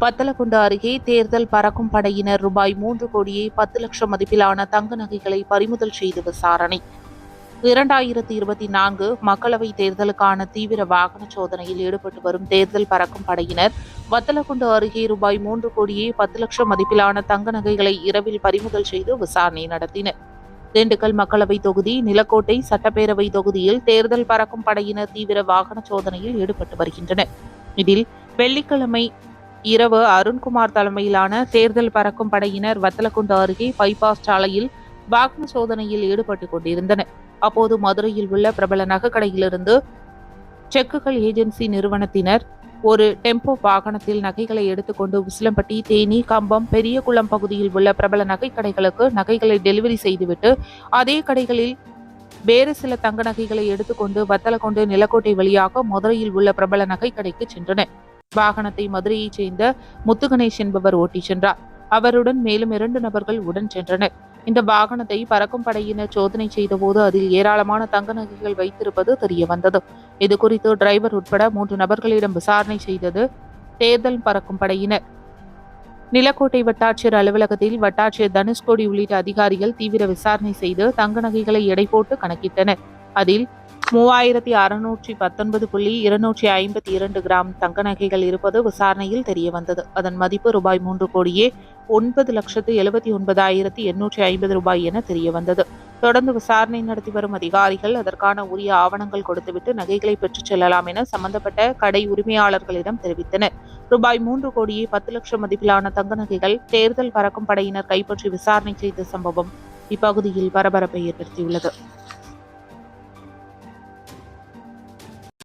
வத்தலக்குண்டு அருகே தேர்தல் பறக்கும் படையினர் ரூபாய் மூன்று கோடியே பத்து லட்சம் மதிப்பிலான தங்க நகைகளை பறிமுதல் செய்து விசாரணை. இரண்டாயிரத்தி இருபத்தி நான்கு மக்களவைத் தேர்தலுக்கான தீவிர வாகன சோதனையில் ஈடுபட்டு வரும் தேர்தல் பறக்கும் படையினர் வத்தலக்குண்டு அருகே ரூபாய் மூன்று கோடியே பத்து லட்சம் மதிப்பிலான தங்க நகைகளை இரவில் பறிமுதல் செய்து விசாரணை நடத்தினர். திண்டுக்கல் மக்களவை தொகுதி நிலக்கோட்டை சட்டப்பேரவை தொகுதியில் தேர்தல் பறக்கும் படையினர் தீவிர வாகன சோதனையில் ஈடுபட்டு வருகின்றனர். இதில் வெள்ளிக்கிழமை இரவு அருண்குமார் தலைமையிலான தேர்தல் பறக்கும் படையினர் வத்தலக்குண்டு அருகே பைபாஸ் சாலையில் வாகன சோதனையில் ஈடுபட்டுக் கொண்டிருந்தனர். அப்போது மதுரையில் உள்ள பிரபல நகைக்கடையிலிருந்து செக்குகள் ஏஜென்சி நிறுவனத்தினர் ஒரு டெம்போ வாகனத்தில் நகைகளை எடுத்துக்கொண்டு உசிலம்பட்டி தேனி கம்பம் பெரியகுளம் பகுதியில் உள்ள பிரபல நகைக்கடைகளுக்கு நகைகளை டெலிவரி செய்துவிட்டு அதே கடைகளில் வேறு சில தங்க நகைகளை எடுத்துக்கொண்டு வத்தலக்கொண்டு நிலக்கோட்டை வழியாக மதுரையில் உள்ள பிரபல நகைக்கடைக்கு சென்றனர். வாகனத்தை மதுரையைச் சேர்ந்த முத்துகணேஷ் என்பவர் ஓட்டிச் சென்றார். அவருடன் மேலும் இரண்டு நபர்கள் உடன் சென்றனர். இந்த வாகனத்தை பறக்கும் படையினர் சோதனை செய்தபோது அதில் ஏராளமான தங்க நகைகள் வைத்திருப்பது தெரிய வந்தது இதுகுறித்து டிரைவர் உட்பட மூன்று நபர்களிடம் விசாரணை செய்தது தேர்தல் பறக்கும் படையினர். நிலக்கோட்டை வட்டாட்சியர் அலுவலகத்தில் வட்டாட்சியர் தனுஷ்கோடி உள்ளிட்ட அதிகாரிகள் தீவிர விசாரணை செய்து தங்க நகைகளை எடை போட்டு கணக்கிட்டனர். அதில் மூவாயிரத்தி அறுநூற்றி பத்தொன்பது புள்ளி இருநூற்றி ஐம்பத்தி இரண்டு கிராம் தங்க நகைகள் இருப்பது விசாரணையில் தெரிய வந்தது. அதன் மதிப்பு ரூபாய் மூன்று கோடியே ஒன்பது லட்சத்து எழுபத்தி ஒன்பதாயிரத்தி எண்ணூற்றி ஐம்பது ரூபாய் என தெரிய வந்தது. தொடர்ந்து விசாரணை நடத்தி வரும் அதிகாரிகள் அதற்கான உரிய ஆவணங்கள் கொடுத்துவிட்டு நகைகளை பெற்றுச் செல்லலாம் என சம்பந்தப்பட்ட கடை உரிமையாளர்களிடம் தெரிவித்தனர். ரூபாய் மூன்று கோடியே பத்து லட்சம் மதிப்பிலான தங்க நகைகள் தேர்தல் பறக்கும் படையினர் கைப்பற்றி விசாரணை செய்த சம்பவம் இப்பகுதியில் பரபரப்பை ஏற்படுத்தியுள்ளது.